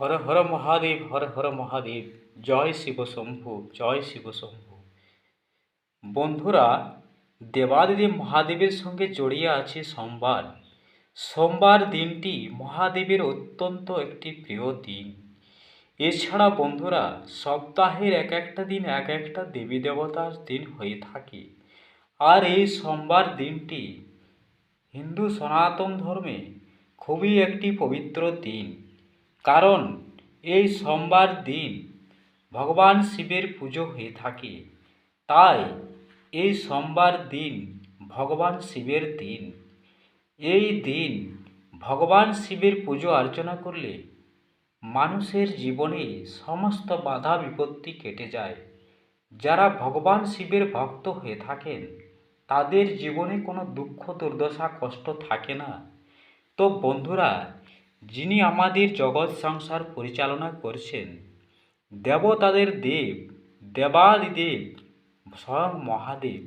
হর হর মহাদেব, হর হর মহাদেব, জয় শিব শম্ভু, জয় শিব শম্ভু। বন্ধুরা, দেবাদিদেব মহাদেবের সঙ্গে জড়িয়ে আছে সোমবার। সোমবার দিনটি মহাদেবের অত্যন্ত একটি প্রিয় দিন। এছাড়া বন্ধুরা, সপ্তাহের এক একটা দিন, এক একটা দেবী দেবতার দিন হয়ে থাকে। আর এই সোমবার দিনটি হিন্দু সনাতন ধর্মে খুবই একটি পবিত্র দিন। কারণ এই সোমবার দিন ভগবান শিবের পুজো হয়ে থাকে। তাই এই সোমবার দিন ভগবান শিবের দিন। এই দিন ভগবান শিবের পুজো অর্চনা করলে মানুষের জীবনে সমস্ত বাধা বিপত্তি কেটে যায়। যারা ভগবান শিবের ভক্ত হয়ে থাকেন, তাদের জীবনে কোনো দুঃখ, দুর্দশা, কষ্ট থাকে না। তো বন্ধুরা যিনি আমাদের জগৎ সংসার পরিচালনা করছেন, দেবতাদের দেব, দেবাদিদেব, স্বয়ং মহাদেব,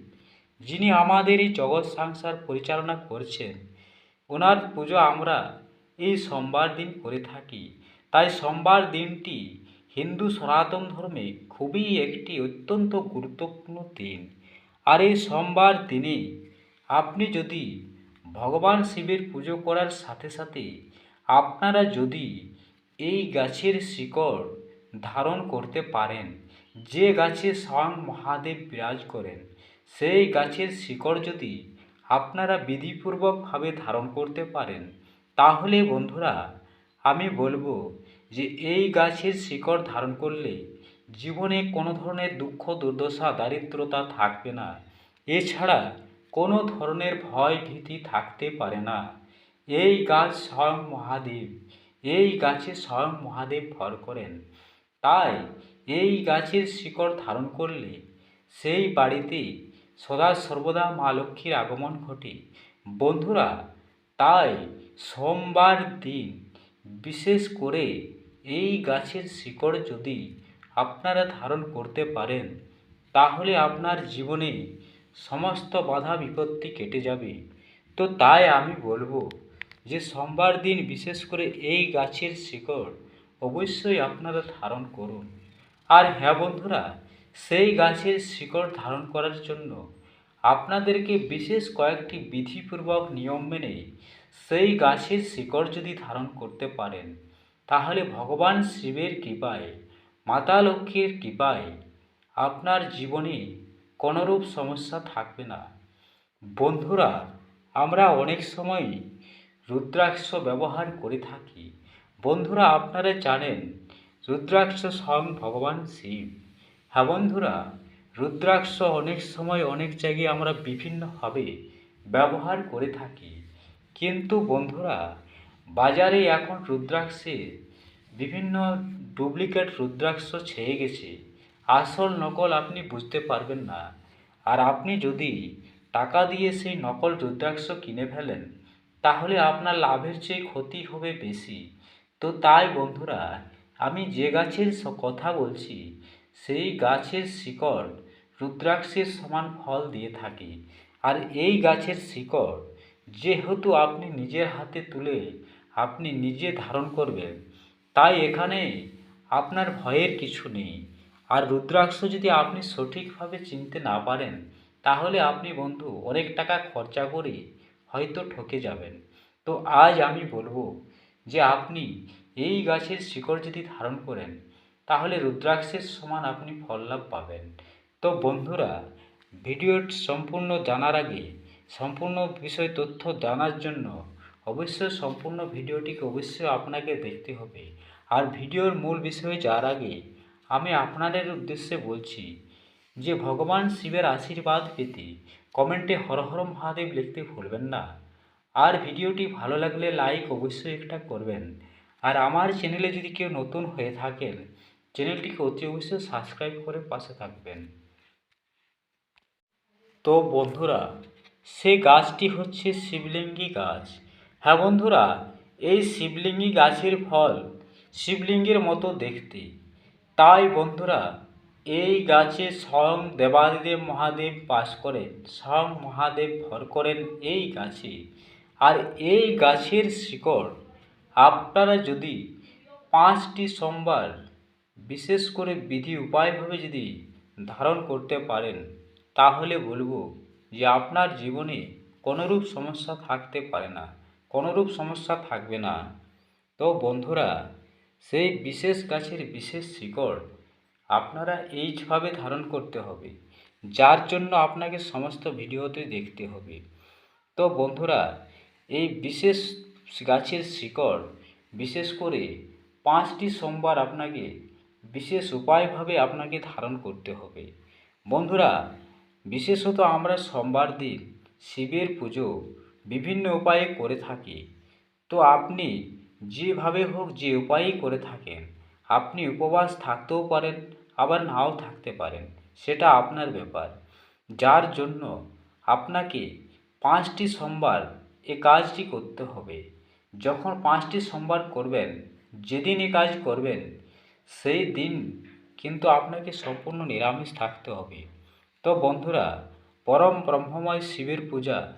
যিনি আমাদের এই জগৎ সংসার পরিচালনা করছেন, ওনার পুজো আমরা এই সোমবার দিন করে থাকি। তাই সোমবার দিনটি হিন্দু সনাতন ধর্মে খুবই একটি অত্যন্ত গুরুত্বপূর্ণ দিন। আর এই সোমবার দিনে আপনি যদি ভগবান শিবের পুজো করার সাথে সাথে আপনারা যদি এই গাছের শিকড় ধারণ করতে পারেন, যে গাছে স্বয়ং মহাদেব বিরাজ করেন, সেই গাছের শিকড় যদি আপনারা বিধিপূর্বকভাবে ধারণ করতে পারেন, তাহলে বন্ধুরা, আমি বলব যে এই গাছের শিকড় ধারণ করলে জীবনে কোনো ধরনের দুঃখ, দুর্দশা, দারিদ্রতা থাকবে না। এছাড়া কোনো ধরনের ভয় ভীতি থাকতে পারে না। এই গাছ স্বয়ং মহাদেব, এই গাছে স্বয়ং মহাদেব ভর করেন। তাই এই গাছের শিকড় ধারণ করলে সেই বাড়িতে সদা সর্বদা মা লক্ষ্মীর আগমন ঘটে। বন্ধুরা, তাই সোমবার দিন বিশেষ করে এই গাছের শিকড় যদি আপনারা ধারণ করতে পারেন, তাহলে আপনার জীবনে সমস্ত বাধা বিপত্তি কেটে যাবে। তো তাই আমি বলব যে সোমবার দিন বিশেষ করে এই গাছের শিকড়, অবশ্যই আপনারা ধারণ করুন। আর হ্যাঁ বন্ধুরা, সেই গাছের শিকড় ধারণ করার জন্য আপনাদেরকে বিশেষ কয়েকটি বিধিপূর্বক নিয়ম মেনে সেই গাছের শিকড় যদি ধারণ করতে পারেন, তাহলে ভগবান শিবের কৃপায়, মাতা লক্ষ্মীর কৃপায় আপনার জীবনে কোনোরূপ সমস্যা থাকবে না। বন্ধুরা, আমরা অনেক সময় রুদ্রাক্ষ ব্যবহার করে থাকি। বন্ধুরা, আপনারা জানেন, রুদ্রাক্ষ স্বয়ং ভগবান শিব। হ্যাঁ বন্ধুরা, রুদ্রাক্ষ অনেক সময় অনেক জায়গায় আমরা বিভিন্নভাবে ব্যবহার করে থাকি। কিন্তু বন্ধুরা, বাজারে এখন রুদ্রাক্ষে বিভিন্ন ডুপ্লিকেট রুদ্রাক্ষ ছেয়ে গেছে। আসল নকল আপনি বুঝতে পারবেন না। আর আপনি যদি টাকা দিয়ে সেই নকল রুদ্রাক্ষ কিনে ফেলেন তাহলে আপনার লাভের চেয়ে ক্ষতি হবে বেশি। তো তাই বন্ধুরা, আমি যে গাছের কথা বলছি, সেই গাছের শিকড় রুদ্রাক্ষের সমান ফল দিয়ে থাকে। আর এই গাছের শিকড় যেহেতু আপনি নিজের হাতে তুলে আপনি নিজে ধারণ করবেন, তাই এখানে আপনার ভয়ের কিছু নেই। আর রুদ্রাক্ষ যদি আপনি সঠিকভাবে চিনতে না পারেন, তাহলে আপনি বন্ধু অনেক টাকা খরচা করে হয়তো ঠকে যাবেন। তো আজ আমি বলব যে আপনি এই গাছের শিকড় যদি ধারণ করেন, তাহলে রুদ্রাক্ষের সমান আপনি ফল লাভ পাবেন। তো বন্ধুরা ভিডিওটি সম্পূর্ণ জানার আগে, সম্পূর্ণ বিষয় তথ্য জানার জন্য অবশ্যই সম্পূর্ণ ভিডিওটিকে অবশ্যই আপনাকে দেখতে হবে। আর ভিডিওর মূল বিষয়ে যাওয়ার আগে, আমি আপনাদের উদ্দেশ্যে বলছি যে ভগবান শিবের আশীর্বাদ পেতে কমেন্টে হর হর মহাদেব লিখতে ভুলবেন না। আর ভিডিওটি ভালো লাগলে লাইক অবশ্যই একটা করবেন। আর আমার চ্যানেলে যদি কেউ নতুন হয়ে থাকেন, চ্যানেলটিকে অতি অবশ্যই সাবস্ক্রাইব করে পাশে থাকবেন। তো বন্ধুরা, সে গাছটি হচ্ছে শিবলিঙ্গি গাছ। হ্যাঁ বন্ধুরা, এই শিবলিঙ্গি গাছের ফল শিবলিঙ্গের মতো দেখতে। তাই বন্ধুরা এই গাছে স্বয়ং দেবাদিদেব মহাদেব বাস করেন, স্বয়ং মহাদেব ভর করেন এই গাছে। আর এই গাছের শিকড় আপনারা যদি পাঁচটি সোমবার বিশেষ করে বিধি উপায়ভাবে যদি ধারণ করতে পারেন, তাহলে বলব যে আপনার জীবনে কোনোরূপ সমস্যা থাকতে পারে না, কোনোরূপ সমস্যা থাকবে না। তো বন্ধুরা, সেই বিশেষ গাছের বিশেষ শিকড় আপনারা এইভাবে ধারণ করতে হবে। যার জন্য আপনাকে সমস্ত ভিডিওতে দেখতে হবে। তো বন্ধুরা, এই বিশেষ গাছের শিকড়, বিশেষ করে পাঁচটি সোমবার আপনাকে বিশেষ উপায়ভাবে আপনাকে ধারণ করতে হবে। বন্ধুরা, বিশেষত আমরা সোমবার দিন শিবের পুজো বিভিন্ন উপায়ে করে থাকি। তো আপনি যেভাবে হোক যে উপায়েই করে থাকেন, আপনি উপবাস থাকতেও পারেন আবার নাও থাকতে পারেন। সেটা আপনার ব্যাপার। যার জন্য আপনাকে পাঁচটি সোমবার এ কাজটি করতে হবে। যখন পাঁচটি সোমবার করবেন, যেদিন এ কাজ করবেন, সেই দিন কিন্তু আপনাকে সম্পূর্ণ নিরামিষ থাকতে হবে। তো বন্ধুরা, পরম ব্রহ্মময় শিবের পূজা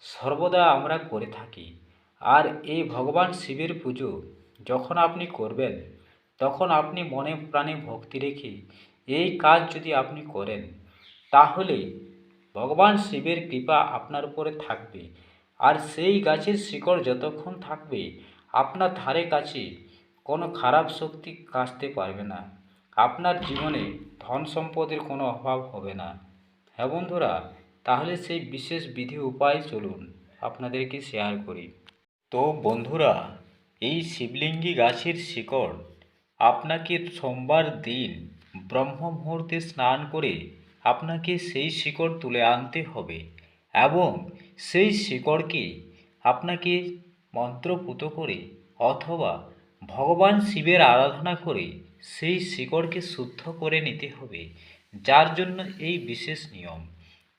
সর্বদা আমরা করে থাকি। আর এই ভগবান শিবের পুজো যখন আপনি করবেন তখন আপনি মনে প্রাণে ভক্তি রেখে এই কাজ যদি আপনি করেন, তাহলে ভগবান শিবের কৃপা আপনার উপরে থাকবে। আর সেই গাছের শিকড় যতক্ষণ থাকবে, আপনার ধারে কাছে কোনো খারাপ শক্তি কাঁচতে পারবে না। আপনার জীবনে ধন সম্পদের কোনো অভাব হবে না। হ্যাঁ বন্ধুরা, তাহলে সেই বিশেষ বিধি উপায় চলুন আপনাদেরকে শেয়ার করি। তো বন্ধুরা, এই শিবলিঙ্গি গাছের শিকড় আপনাকে সোমবার দিন ব্রহ্ম মুহূর্তে স্নান করে আপনাকে সেই শিকড় তুলে আনতে হবে এবং সেই শিকড়কে আপনাকে মন্ত্রপুত করে অথবা ভগবান শিবের আরাধনা করে সেই শিকড়কে শুদ্ধ করে নিতে হবে, যার জন্য এই বিশেষ নিয়ম।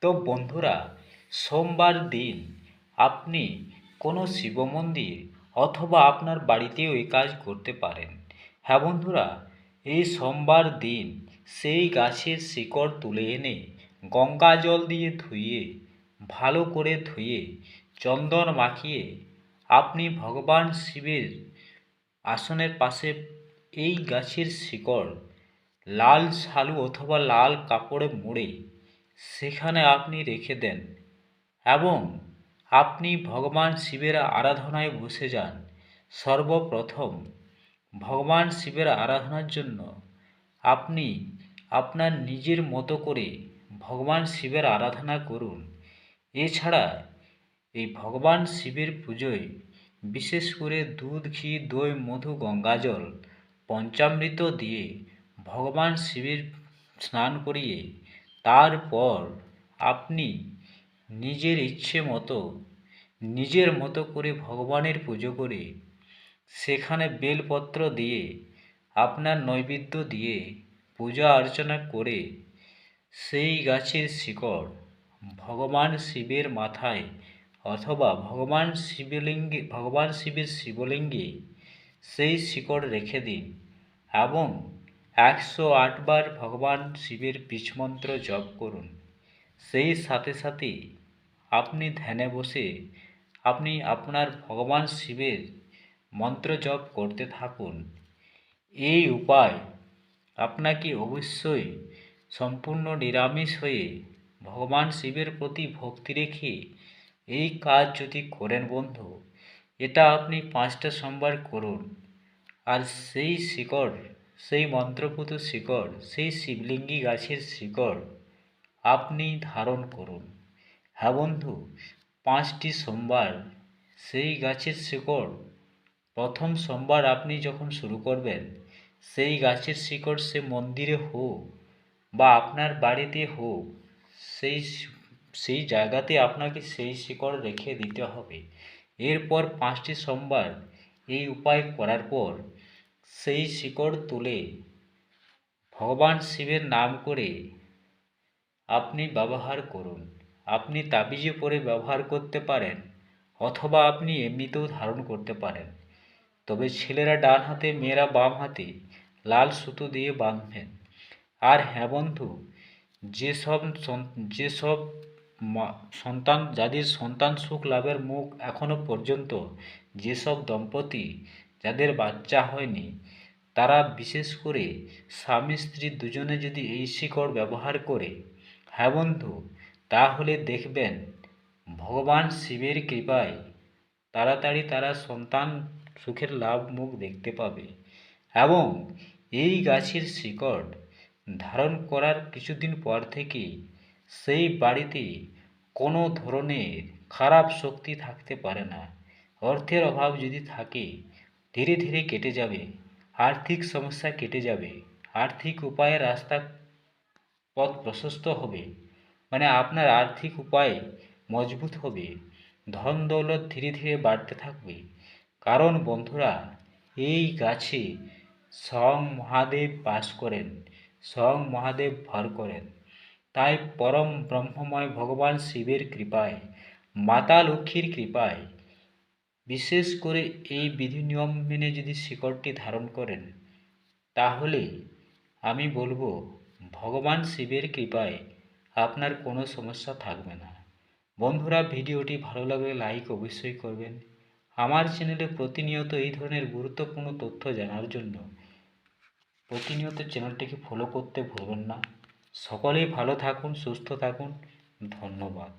তো বন্ধুরা, সোমবার দিন আপনি কোনো শিব মন্দির অথবা আপনার বাড়িতেও এই কাজ করতে পারেন। হ্যাঁ বন্ধুরা, এই সোমবার দিন সেই গাছের শিকড় তুলে এনে গঙ্গা জল দিয়ে ধুয়ে, ভালো করে ধুয়ে, চন্দন মাখিয়ে আপনি ভগবান শিবের আসনের পাশে এই গাছের শিকড়, লাল শালু অথবা লাল কাপড়ে মুড়ে সেখানে আপনি রেখে দেন এবং আপনি ভগবান শিবের আরাধনায় বসে যান। সর্বপ্রথম ভগবান শিবের আরাধনার জন্য আপনি আপনার নিজের মতো করে ভগবান শিবের আরাধনা করুন। এছাড়া এই ভগবান শিবের পুজোয় বিশেষ করে দুধ, ঘি, দই, মধু গঙ্গাজল পঞ্চামৃত দিয়ে ভগবান শিবের স্নান করিয়ে তারপর আপনি নিজের ইচ্ছে মতো, নিজের মতো করে ভগবানের পুজো করে সেখানে বেলপত্র দিয়ে, আপনার নৈবেদ্য দিয়ে পূজা অর্চনা করে সেই গাছের শিকড় ভগবান শিবের মাথায় অথবা ভগবান শিবলিঙ্গে, ভগবান শিবের শিবলিঙ্গে সেই শিকড় রেখে দিন এবং একশো আটবার ভগবান শিবের বীজমন্ত্র জপ করুন। সেই সাথে সাথে আপনি ধ্যানে বসে আপনি আপনার ভগবান শিবের মন্ত্র জপ করতে থাকুন। এই উপায় আপনাকে অবশ্যই সম্পূর্ণ নিরামিষ হয়ে ভগবান শিবের প্রতি ভক্তি রেখে এই কাজ যদি করেন বন্ধু, এটা আপনি পাঁচটা সোমবার করুন। আর সেই শিকড়, সেই মন্ত্রপুত শিকড়, সেই শিবলিঙ্গি গাছের শিকড় আপনি ধারণ করুন। হ্যাঁ বন্ধু, পাঁচটি সোমবার সেই গাছের শিকড় প্রথম সোমবার আপনি যখন শুরু করবেন, সেই গাছের শিকড় সে মন্দিরে হোক বা আপনার বাড়িতে হোক, সেই সেই জায়গাতে আপনাকে সেই শিকড় রেখে দিতে হবে। এরপর পাঁচটি সোমবার এই উপায় করার পর সেই শিকড় তুলে ভগবান শিবের নাম করে আপনি ব্যবহার করুন। আপনি তাবিজে পরে ব্যবহার করতে পারেন অথবা আপনি এমনিতেও ধারণ করতে পারেন। তবে ছেলেরা ডান হাতে, মেয়েরা বাম হাতে লাল সুতো দিয়ে বাঁধবেন। আর হ্যাঁ বন্ধু, যেসব যেসব সন্তান, যাদের সন্তান সুখ লাভের মুখ এখনও পর্যন্ত, যেসব দম্পতি যাদের বাচ্চা হয়নি, তারা বিশেষ করে স্বামী, স্ত্রী দুজনে যদি এই শিকড় ব্যবহার করে হ্যাঁ বন্ধু, তাহলে দেখবেন ভগবান শিবের কৃপায় তাড়াতাড়ি তারা সন্তান সুখের লাভ মুখ দেখতে পাবে এবং এই গাছের শিকড় ধারণ করার কিছুদিন পর থেকে সেই বাড়িতে কোনো ধরনের খারাপ শক্তি থাকতে পারে না। অর্থের অভাব যদি থাকে, ধীরে ধীরে কেটে যাবে, আর্থিক সমস্যা কেটে যাবে, আর্থিক উপায়ে রাস্তা পথ প্রশস্ত হবে মানে আপনার আর্থিক উপায় মজবুত হবে, ধন দৌলত ধীরে ধীরে বাড়তে থাকবে। কারণ বন্ধুরা, এই গাছে স্বয়ং মহাদেব বাস করেন, স্বয়ং মহাদেব ভর করেন। তাই পরম ব্রহ্মময় ভগবান শিবের কৃপায়, মাতা লক্ষ্মীর কৃপায়, বিশেষ করে এই বিধি নিয়ম মেনে যদি শিকড়টি ধারণ করেন, তাহলে আমি বলব, ভগবান শিবের কৃপায় আপনার কোনো সমস্যা থাকবে না। বন্ধুরা, ভিডিওটি ভালো লাগলে লাইক অবশ্যই করবেন। আমার চ্যানেলে প্রতিনিয়ত এই ধরনের গুরুত্বপূর্ণ তথ্য জানার জন্য প্রতিনিয়ত চ্যানেলটিকে ফলো করতে ভুলবেন না। সকলেই ভালো থাকুন, সুস্থ থাকুন। ধন্যবাদ।